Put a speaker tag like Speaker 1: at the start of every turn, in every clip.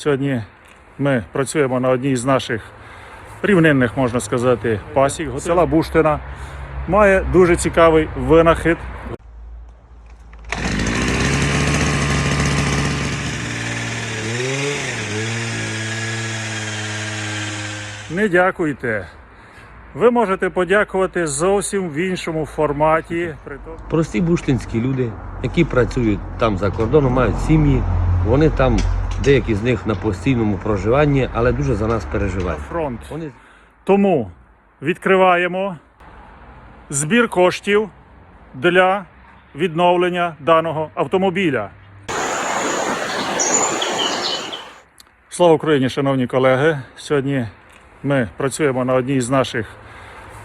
Speaker 1: Сьогодні ми працюємо на одній з наших рівнинних, можна сказати, пасік села Буштина. Має дуже цікавий винахід. Не дякуйте. Ви можете подякувати зовсім в іншому форматі.
Speaker 2: Прості бушлінські люди, які працюють там за кордоном, мають сім'ї. Вони там, деякі з них на постійному проживанні, але дуже за нас переживають.
Speaker 1: Фронт.
Speaker 2: Вони
Speaker 1: Тому відкриваємо збір коштів для відновлення даного автомобіля. Слава Україні, шановні колеги! Сьогодні ми працюємо на одній з наших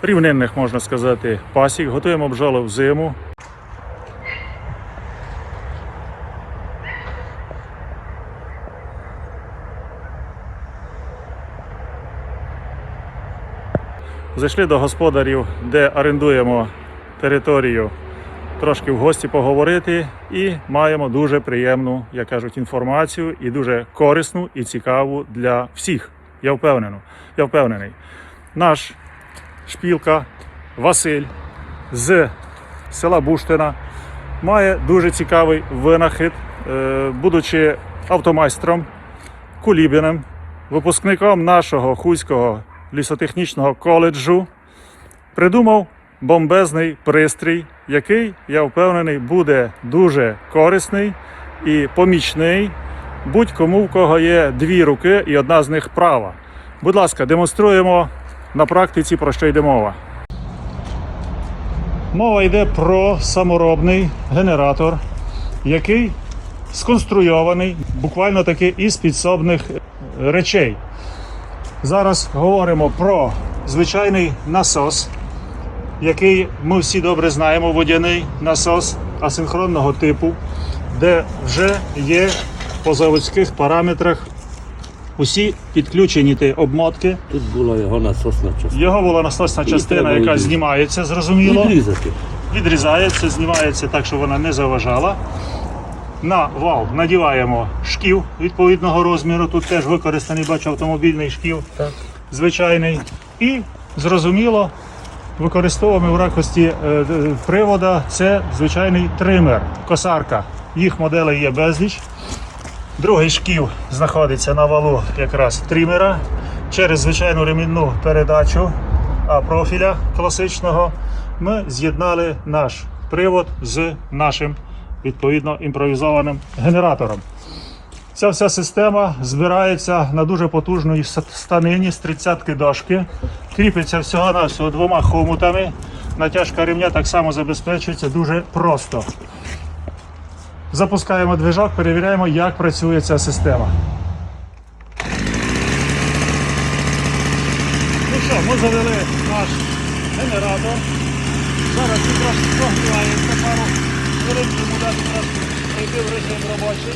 Speaker 1: рівнинних, можна сказати, пасік, готуємо бджоли в зиму. Зайшли до господарів, де орендуємо територію, трошки в гості поговорити і маємо дуже приємну, як кажуть, інформацію і дуже корисну і цікаву для всіх. Я впевнений. Я впевнений. Наш шпілка Василь з села Буштина має дуже цікавий винахід, Е, будучи автомайстром, кулібіним, випускником нашого хуського лісотехнічного коледжу, придумав бомбезний пристрій, який, я впевнений, буде дуже корисний і помічний будь-кому, в кого є дві руки і одна з них права. Будь ласка, демонструємо на практиці, про що йде мова. Мова йде про саморобний генератор, який сконструйований буквально таки із підсобних речей. Зараз говоримо про звичайний насос, який ми всі добре знаємо, водяний насос асинхронного типу, де вже є по заводських параметрах усі підключені ті обмотки.
Speaker 2: тут була його насосна частина.
Speaker 1: Його була насосна частина, яка
Speaker 2: відрізати.
Speaker 1: знімається, зрозуміло
Speaker 2: Відрізати.
Speaker 1: відрізається, знімається так, щоб вона не заважала. На вал надіваємо шків відповідного розміру. Тут теж використаний, бачу, автомобільний шків
Speaker 2: Так.
Speaker 1: звичайний. І зрозуміло, використовуємо в якості е, е, привода це звичайний тример, косарка. Їх моделей є безліч. Другий шків знаходиться на валу якраз тримера через звичайну ремінну передачу а профіля класичного. Ми з'єднали наш привод з нашим відповідно імпровізованим генератором. Ця вся система збирається на дуже потужній станині з 30 дошки. Кріпиться всього на всього двома хомутами. Натяжка ремня так само забезпечується дуже просто. Запускаємо движок, перевіряємо, як працює ця система. Ну що, ми завели наш генератор. Зараз він трошки прогрівається пару хвилин, дати трошки прийти в режим робочий.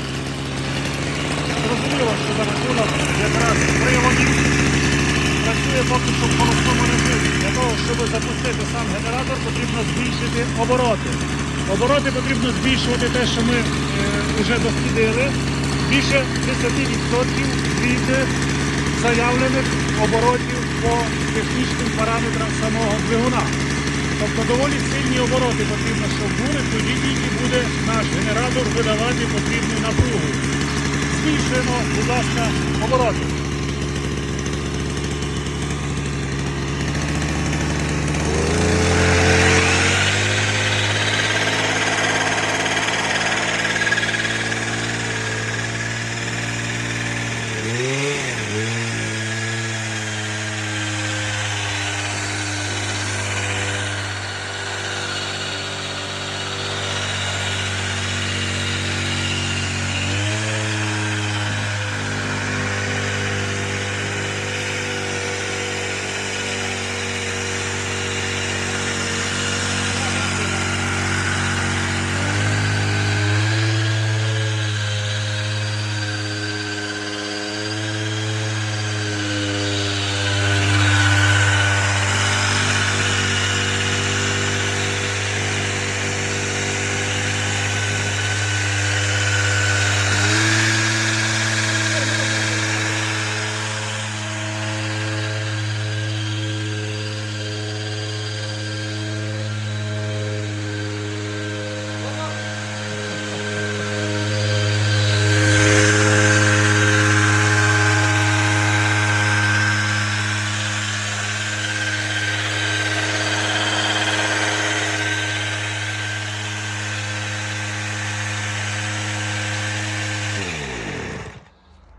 Speaker 1: Зрозуміло, що за рахунок якраз приводів працює поки що в холостому режимі. Для того, щоб запустити сам генератор, потрібно збільшити обороти. Обороти потрібно збільшувати те, що ми е, вже дослідили, більше 30% від заявлених оборотів по технічним параметрам самого двигуна. Тобто доволі сильні обороти потрібно, щоб були, тоді тільки буде наш генератор видавати потрібну напругу. Збільшуємо, будь ласка, обороти.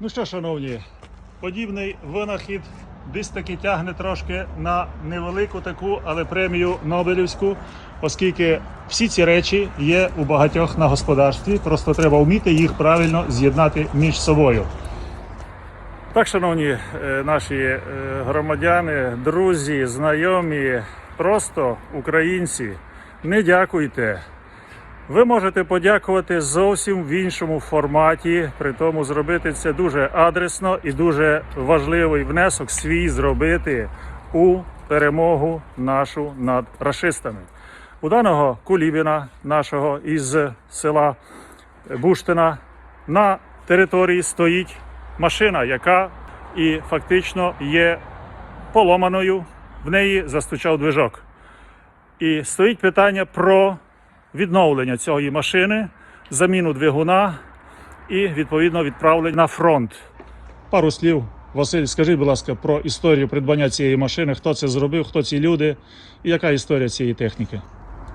Speaker 1: Ну що, шановні, подібний винахід десь таки тягне трошки на невелику таку, але премію Нобелівську, оскільки всі ці речі є у багатьох на господарстві. Просто треба вміти їх правильно з'єднати між собою. Так, шановні е, наші е, громадяни, друзі, знайомі, просто українці, не дякуйте. Ви можете подякувати зовсім в іншому форматі, при тому зробити це дуже адресно і дуже важливий внесок свій зробити у перемогу нашу над рашистами. У даного Кулібіна, нашого із села Буштина, на території стоїть машина, яка і фактично є поломаною. В неї застучав движок. І стоїть питання про відновлення цієї машини, заміну двигуна і відповідно відправлення на фронт. Пару слів, Василь, скажіть, будь ласка, про історію придбання цієї машини, хто це зробив, хто ці люди і яка історія цієї техніки.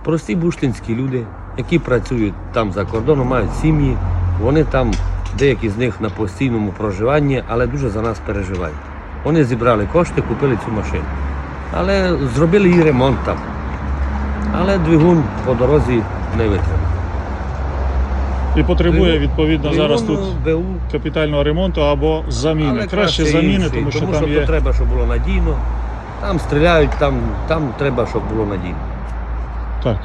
Speaker 2: Прості буштинські люди, які працюють там за кордоном, мають сім'ї, вони там, деякі з них на постійному проживанні, але дуже за нас переживають. Вони зібрали кошти, купили цю машину. Але зробили їй ремонт там. Але двигун по дорозі не витримав.
Speaker 1: І потребує
Speaker 2: Двигун-
Speaker 1: відповідно зараз тут
Speaker 2: БУ,
Speaker 1: капітального ремонту або заміни.
Speaker 2: але
Speaker 1: Краще заміни,
Speaker 2: інший,
Speaker 1: тому що
Speaker 2: тому
Speaker 1: там
Speaker 2: що
Speaker 1: є.
Speaker 2: то треба, щоб було надійно. Там стріляють, там, там треба, щоб було надійно.
Speaker 1: Так.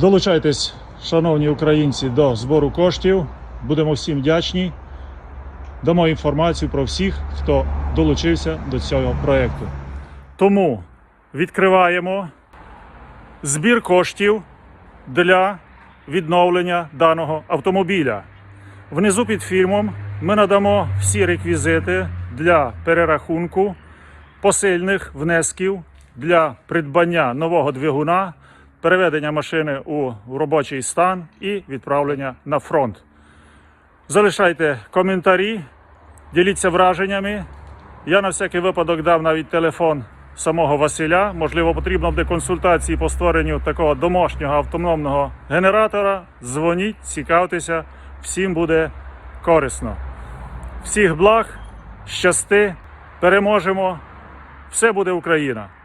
Speaker 1: Долучайтесь, шановні українці, до збору коштів. Будемо всім вдячні. Дамо інформацію про всіх, хто долучився до цього проєкту. Тому відкриваємо збір коштів для відновлення даного автомобіля. Внизу під фільмом ми надамо всі реквізити для перерахунку посильних внесків для придбання нового двигуна, переведення машини у робочий стан і відправлення на фронт. Залишайте коментарі, діліться враженнями. Я на всякий випадок дав навіть телефон самого Василя. Можливо, потрібно буде консультації по створенню такого домашнього автономного генератора. Дзвоніть, цікавтеся, всім буде корисно. Всіх благ, щасти, переможемо! Все буде Україна!